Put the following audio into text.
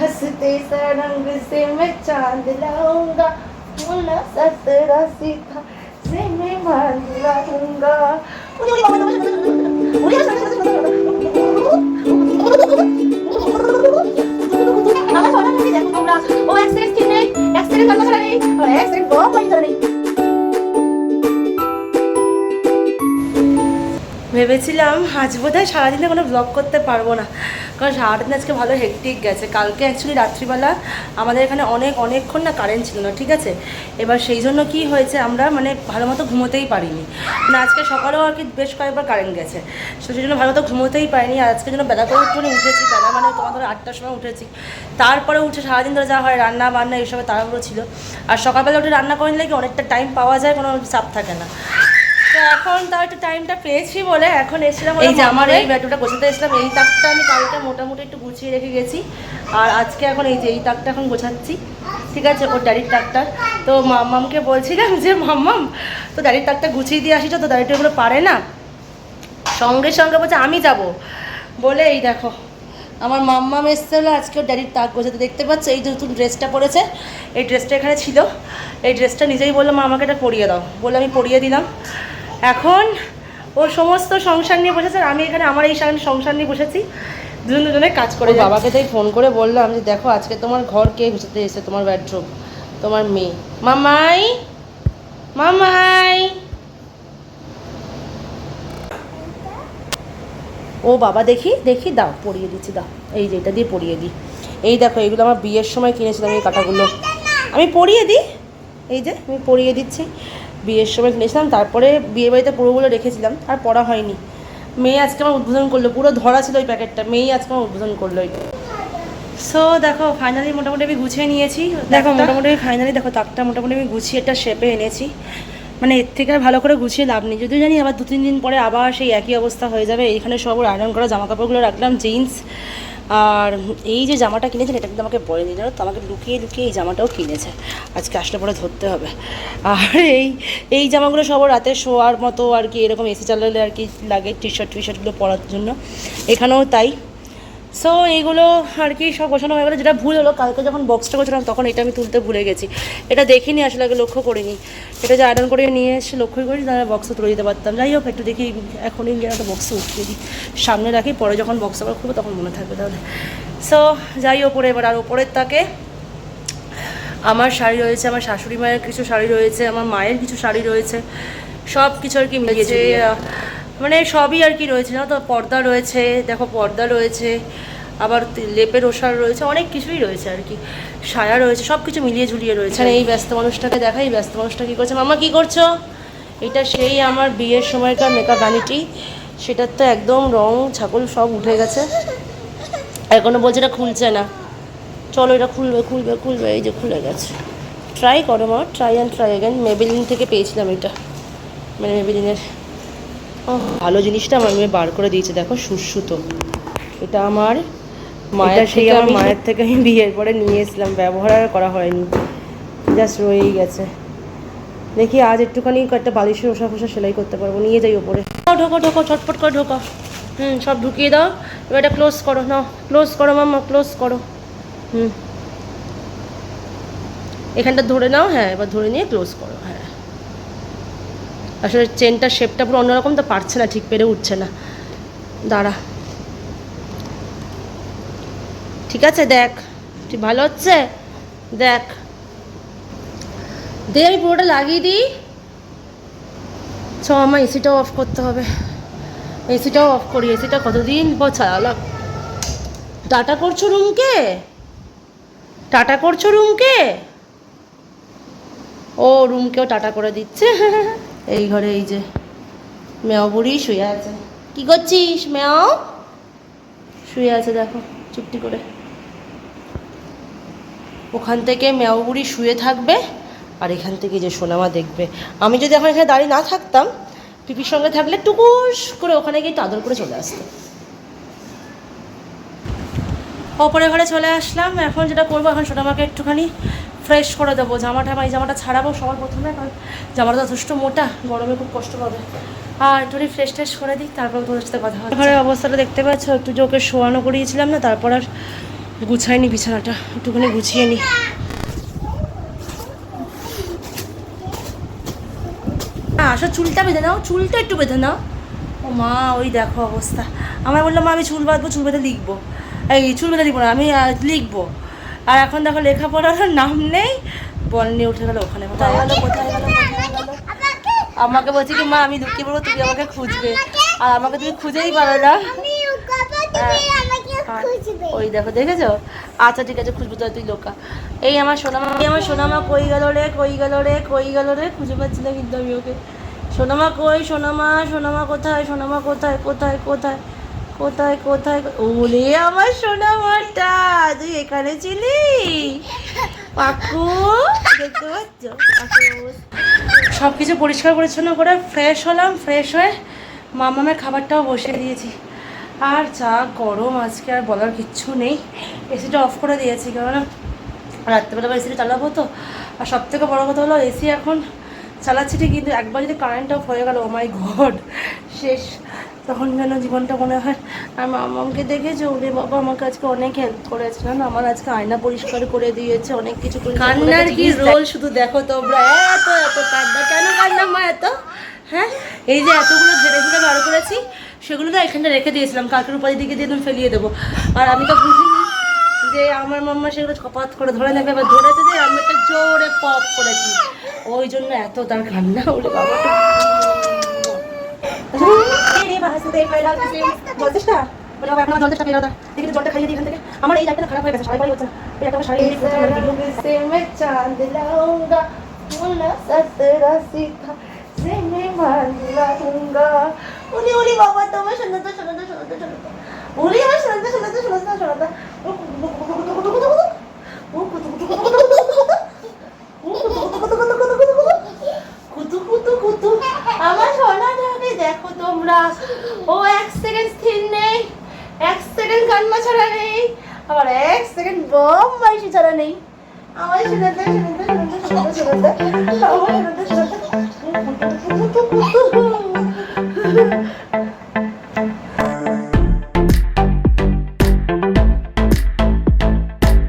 हँसते सरंग रंग से मैं चाँद लाऊँगा मुन्ना सतरा सीखा से मैं मान लाऊँगा। ও ভেবেছিলাম, আজ বোধ হয় সারাদিনে কোনো ব্লগ করতে পারব না। কারণ সারাদিন আজকে ভালো হেকটিক গেছে। কালকে অ্যাকচুয়ালি রাত্রিবেলা আমাদের এখানে অনেক, অনেকক্ষণ না কারেন্ট ছিল না, ঠিক আছে? এবার সেই জন্য কি হয়েছে, আমরা মানে ভালো মতো ঘুমোতেই পারিনি। মানে আজকে সকালেও আর কি বেশ কয়েকবার কারেন্ট গেছে। তো সেই জন্য ভালো মতো ঘুমোতেই পারিনি। আর আজকে জন্য বেলা করে একটুখানি উঠেছি, বেলা মানে তোমার ধরো আটটার সময় উঠেছি। তারপরে উঠে সারাদিন ধরে যা হয় রান্না বান্না এইসবে তাড়াহুড়ো ছিল। আর সকালবেলা উঠে রান্না করে নিলে কি অনেকটা টাইম পাওয়া যায়, কোনো চাপ থাকে না। তো এখন তাও একটু টাইমটা পেয়েছি বলে এখন এসেছিলাম এই যে আমার এই ব্যাটুটা গোছাতে এসেছিলাম। এই তাকটা আমি কালকে মোটামুটি একটু গুছিয়ে রেখে গেছি। আর আজকে এখন এই যে এই তাকটা এখন গোছাচ্ছি। ঠিক আছে ওর ড্যাডির তাকটা তো মাম্মামকে বলছিলাম যে মাম্মাম তো ড্যাডির তাকটা গুছিয়ে দিয়ে আসিস তো ড্যাডিটা এগুলো পারে না। সঙ্গে সঙ্গে বলছে আমি যাব। বলে এই দেখো আমার মাম্মাম এসছে হলো আজকে ওর ড্যাডির তাক গোছাতে। দেখতে পাচ্ছ? এই নতুন ড্রেসটা পরেছে। এই ড্রেসটা এখানে ছিল। এই ড্রেসটা নিজেই বললাম আমাকে এটা পরিয়ে দাও। বলে আমি পরিয়ে দিলাম। এখন ও সমস্ত সংসার নিয়ে বসেছে আমি এখানে আমার এই সামনে সংসার নিয়ে বসেছি। দুজন দুজনে কাজ করে বাবাকে তাই ফোন করে বললাম যে দেখো আজকে তোমার ঘর কে গুছাতে এসেছে? তোমার বেডরুম তোমার মেয়ে। মামাই মামাই। ও বাবা দেখি দেখি দাও পরিয়ে দিচ্ছি দাও। এই যে এটা দিয়ে পরিয়ে দিই। এই দেখো এগুলো আমার বিয়ের সময় কিনেছিলাম এই কাঁটাগুলো। আমি পরিয়ে দিই। এই যে আমি পরিয়ে দিচ্ছি। বিয়ের সময় কিনেছিলাম তারপরে বিয়ে বাড়িতে পুরোগুলো রেখেছিলাম আর পড়া হয়নি। মেয়ে আজকে আমার উদ্বোধন করল পুরো ধরা ছিল ওই প্যাকেটটা মেয়েই আজকে আমার উদ্বোধন করল সো দেখো ফাইনালি মোটামুটি আমি গুছিয়ে নিয়েছি। দেখো মোটামুটি ফাইনালি দেখো তাকটা মোটামুটি আমি গুছিয়ে একটা শেপে এনেছি। মানে এর থেকে আর ভালো করে গুছিয়ে লাভ নেই। যদিও জানি আবার দু তিন দিন পরে আবার সেই একই অবস্থা হয়ে যাবে। এইখানে সব আয়রন করা জামা কাপড়গুলো রাখলাম জিন্স আর এই যে জামাটা কিনেছেন, এটা কিন্তু আমাকে বলেনি, জানো তো? আমাকে লুকিয়ে লুকিয়ে এই জামাটাও কিনেছে। আজকে আসলে পরে ধরতে হবে। আর এই এই জামাগুলো সব রাতে শোয়ার মতো আর কি, এরকম এসি চালালে আর কি লাগে টি শার্ট টি শার্টগুলো পরার জন্য। এখানেও তাই। সো এইগুলো আর কি সব গোছানো হয়ে গেলো। যেটা ভুল হলো কালকে যখন বক্সটা গোছালাম তখন এটা আমি তুলতে ভুলে গেছি। এটা দেখিনি আসলে আগে লক্ষ্য করিনি। এটা যে আয়রন করে নিয়ে এসে লক্ষ্য করি তাহলে বক্সে তুলে দিতে পারতাম। যাই হোক একটু দেখি এখনই গিয়ে একটা বক্সে উঠিয়ে দিই সামনে রাখি পরে যখন বক্স আবার খুলবো তখন মনে থাকবে তাহলে। সো যাই ওপরে এবার আর ওপরের তাকে। আমার শাড়ি রয়েছে আমার শাশুড়ি মায়ের কিছু শাড়ি রয়েছে আমার মায়ের কিছু শাড়ি রয়েছে। সব কিছু আর কি মিলিয়েছে মানে সবই আর কি রয়েছে না তো? পর্দা রয়েছে দেখো পর্দা রয়েছে আবার লেপের ওষার রয়েছে অনেক কিছুই রয়েছে আর কি। সায়া রয়েছে সব কিছু মিলিয়ে ঝুলিয়ে রয়েছে এই ব্যস্ত মানুষটাকে দেখাই ব্যস্ত মানুষটা কী করছে? মামা কী করছ? এটা সেই আমার বিয়ের সময়কার মেকআপ ভ্যানিটি সেটার তো একদম রং ছাগল সব উঠে গেছে। এখনও বলছে এটা খুলছে না। চলো এটা খুলবে খুলবে খুলবে এই যে খুলে গেছে। ট্রাই করো মা try and try again Maybelline থেকে পেয়েছিলাম এটা। মানে মেবেলিনের ভালো জিনিসটা আমার মেয়ে বার করে দিয়েছে দেখো সুসুতো এটা আমার মায়ের সেই আমার মায়ের থেকে আমি বিয়ের পরে নিয়ে এসেছিলাম ব্যবহার আর করা হয়নি। জাস্ট রয়েই গেছে। দেখি আজ একটুখানি একটা বালিশের ওষা ফোসা সেলাই করতে পারব নিয়ে যাই ওপরে। ঢোকো ঢোকো ছটফট করে ঢোকো। হুম সব ঢুকিয়ে দাও। এবার এটা ক্লোজ করো নাও। ক্লোজ করো মাম্মা ক্লোজ করো। হুম। এখানটা ধরে নাও হ্যাঁ এবার ধরে নিয়ে ক্লোজ করো হ্যাঁ। আসলে চেনটার শেপটা পুরো অন্যরকম তো পারছে না, ঠিক পেরে উঠছে না। দাঁড়া। ঠিক আছে, দেখ। ঠিক ভালো হচ্ছে? দেখ। দে, আমি পুরোটা লাগিয়ে দিই। চ, আমার এসিটাও অফ করতে হবে। এসিটাও অফ করি। এসিটা কতদিন? পর চালালাম টাটা করছ রুমকে? টাটা করছ রুমকে? ও, রুমকেও টাটা করে দিচ্ছে। এই ঘরে এই যে মেয়াও বুড়ি শুয়ে আছে। কি করছিস, মেয়াও? শুয়ে আছে, দেখো, চুপটি করে। ওখান থেকে মেয়াও বুড়ি শুয়ে থাকবে আর এখান থেকে যে সোনামা দেখবে। আমি যদি এখন এখানে দাঁড়িয়ে না থাকতাম, পিপির সঙ্গে থাকলে টুকুস করে ওখানে গিয়ে আদর করে চলে আসতো ওপরে ঘরে চলে আসলাম। এখন যেটা করব এখন সেটা আমাকে একটুখানি ফ্রেশ করে দেবো। জামাটা আমি এই জামাটা ছাড়াবো সবার প্রথমে কারণ জামাটা যথেষ্ট মোটা গরমে খুব কষ্ট পাবে। আর একটুখানি ফ্রেশ ট্রেশ করে দিই তারপর তোমাদের সাথে কথা হবে ঘরের অবস্থাটা দেখতে পাচ্ছ একটু যে ওকে শোয়ানো করিয়েছিলাম না তারপর আর গুছাইনি বিছানাটা একটুখানি গুছিয়ে নি। আসো চুলটা বেঁধে নাও চুলটা একটু বেঁধে নাও। ও মা ওই দেখো অবস্থা। আমার বললাম মা আমি চুল বাঁধবো চুল বেঁধে লিখব। এই চুল বেঁধে লিখব না, আমি লিখব। আর এখন দেখো লেখাপড়ার নাম নেই, বল নিয়ে উঠে গেলো ওখানে। কোথায় আমাকে বলছি কি, মা, আমি লুকিয়ে পড়ব তুমি আমাকে খুঁজবে। আর আমাকে তুমি খুঁজেই পাবে না। ওই দেখো, দেখেছ? আচ্ছা ঠিক আছে, খুঁজবো তুই লোকা। এই আমার সোনামা আমার সোনামা কই গেল রে, কই গেল রে, কই গেল রে? খুঁজে পাচ্ছি না কিন্তু আমি ওকে। সোনামা কই, সোনামা সোনামা কোথায় সোনামা কোথায় কোথায় কোথায়? কোথায় কোথায় ওরে আমার সোনামাটা তুই এখানে ছিলি? পাকু, দেখতে পাচ্ছ? সব কিছু পরিষ্কার পরিচ্ছন্ন করে ফ্রেশ হলাম ফ্রেশ হয়ে মামামের খাবারটাও বসিয়ে দিয়েছি। আর যা গরম আজকে, আর বলার কিচ্ছু নেই। এসিটা অফ করে দিয়েছি, কেননা রাত্রেবেলা এসিটা চালাবো তো। আর সব থেকে বড়ো কথা হলো এসি এখন চালাচ্ছি ঠিক কিন্তু একবার যদি কারেন্ট অফ হয়ে গেল মাই ঘর শেষ। তখন যেন জীবনটা মনে হয় আর মামাকে দেখেছ? ওরে বাবা আমাকে আজকে অনেক হেল্প করেছে। না আমার আজকে আয়না পরিষ্কার করে দিয়েছে অনেক কিছু করে কান্নার কি রোল শুধু দেখো তোমরা? এত এত কান্না কেন কান্না মা এত? হ্যাঁ? এই যে এতগুলো ঝেড়ে ঝেড়ে বার করেছি সেগুলো তো এখানটা রেখে দিয়েছিলাম কাকের উপাধি দিকে দিয়ে ফেলিয়ে দেবো। আর আমি তো বুঝিনি যে আমার মাম্মা সেগুলো কপাত করে ধরে নেবে এবার ধরেছে যে আমি একটা জোরে পপ করেছি। ওই জন্য এত তার কান্না ওরে বাবা। জলদেশটা বলে বাবা এখন জলদেশটা পেয়ে দাও দেখি জলটা খাইয়ে দিই এখান থেকে আমার এই জায়গাটা খারাপ হয়ে গেছে সাড়ে বাড়ি হচ্ছে এই একটা শাড়ি সে মে চাঁদ লাউঙ্গা মুন্না সতরা সিখা সে মে মান লাউঙ্গা উনি উনি বাবা তোমার শোনো তো শোনো তো শোনো তো শোনো তো উনি আমার শোনো তো শোনো তো শোনো তো শোনো তো নেই। আমার সেটাতে সেটাতে সেটাতে সেটাতে আমার সেটাতে সেটাতে